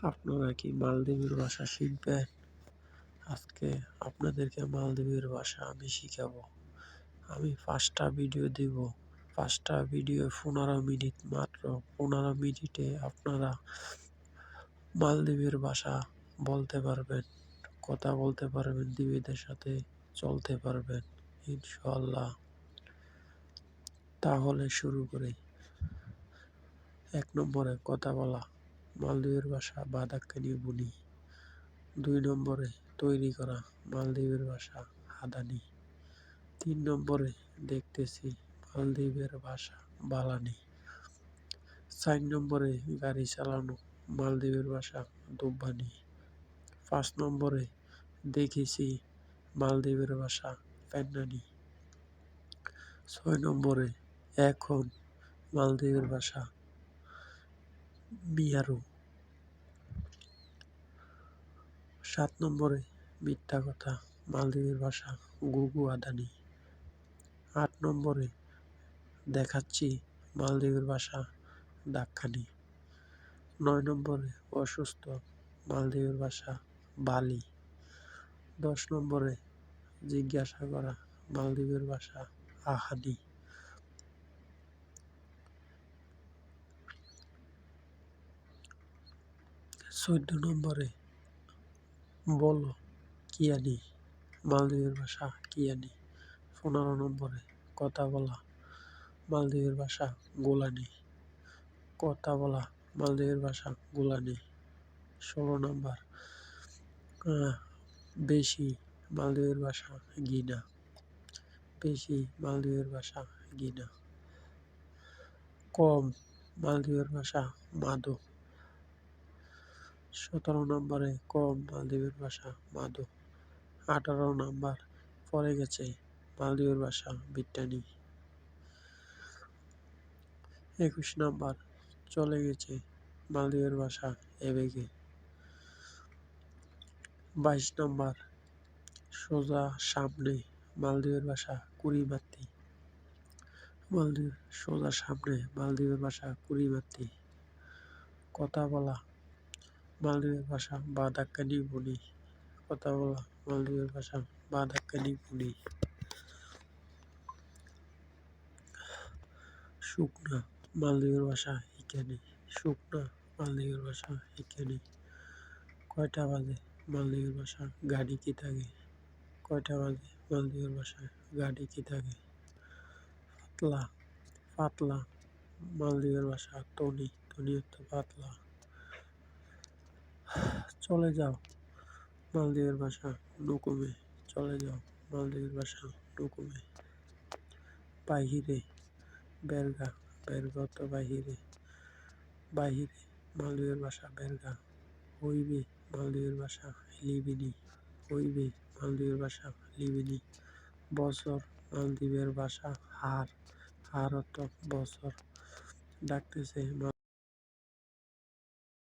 আপনারা কি মালদ্বীপের ভাষা শিখবেন? আজকে আপনাদেরকে মালদ্বীপের ভাষা আমি শিখাবো। আমি পাঁচটা ভিডিও দিব। পাঁচটা ভিডিও পনেরো মিনিট মাত্র। পনেরো মিনিটে আপনারা মালদ্বীপের ভাষা বলতে পারবেন, কথা বলতে পারবেন দ্বীপেদের সাথে চলতে পারবেন ইনশাল্লাহ তাহলে শুরু করি। এক নম্বরে কথা বলা। মালদ্বীপের ভাষা বাদাক্কানি বুনি দুই নম্বরে তৈরি করা মালদ্বীপের ভাষা হাদানি। তিন নম্বরে দেখতেছি মালদ্বীপের ভাষা বালানি। চার নম্বরে গাড়ি চালানো মালদ্বীপের ভাষা দুব্বানি। পাঁচ নম্বরে দেখেছি মালদ্বীপের ভাষা পেন্নানি ছয় নম্বরে এখন মালদ্বীপের ভাষা বিহারু সাত নম্বরে মিথ্যা কথা, মালদ্বীপের ভাষা, গুগু আদানি। আট নম্বরে দেখাচ্ছি মালদ্বীপের ভাষা, দাক্ষানি। নয় নম্বরে অসুস্থ, মালদ্বীপের ভাষা, বালি। দশ নম্বরে জিজ্ঞাসা করা, মালদ্বীপের ভাষা, আহানি। চোদ্দ নম্বরে বলো কিয়ানি মালদ্বীপের ভাষা কিয়ানি পনেরো নম্বরে কথা বলা, মালদ্বীপের ভাষা গোলানি। কথা বলা, মালদ্বীপের ভাষা গোলানি। ষোলো নম্বর বেশি মালদ্বীপের ভাষা গিনা বেশি মালদ্বীপের ভাষা গিনা কম মালদ্বীপের ভাষা মাদো সতেরো নম্বরে কম মালদ্বীপের ভাষা মাদো আঠারো নম্বর পরে গেছে মালদ্বীপের ভাষা বিটানি একুশ নম্বর চলে গেছে মালদ্বীপের ভাষা এবেগে। বাইশ নম্বর সোজা সামনে মালদ্বীপের ভাষা কুড়িমাত্তি মালদ্বীপ সোজা সামনে মালদ্বীপের ভাষা কুড়িমাত্তি কথা বলা মালদ্বীপের ভাষা বাদাক্কানি বলি। কথা বলা, মালদ্বীপের ভাষা বাদাক্কানি বলি। শুকনা, মালদ্বীপের ভাষা এখানে। শুকনা, মালদ্বীপের ভাষা এখানে। কয়টা বাজে, মালদ্বীপের ভাষা গাড়ি কি থাকে? কয়টা বাজে, মালদ্বীপের ভাষা গাড়ি কি থাকে? পাতলা পাতলা মালদ্বীপের ভাষা তনি তনি অর্থ পাতলা চলে যাও। মালদ্বীপের ভাষা নুকুমে চলে যাও। মালদ্বীপের ভাষা নুকুমে বাহিরে, বেরগা বেরগা তো বাহিরে। বাহিরে, মালদ্বীপের ভাষা বেরগা। হইবে, মালদ্বীপের ভাষা লিবিনি। হইবে, মালদ্বীপের ভাষা লিবিনি। বছর, মালদ্বীপের ভাষা হার। হার অর্থ বছর। ডাকতেছে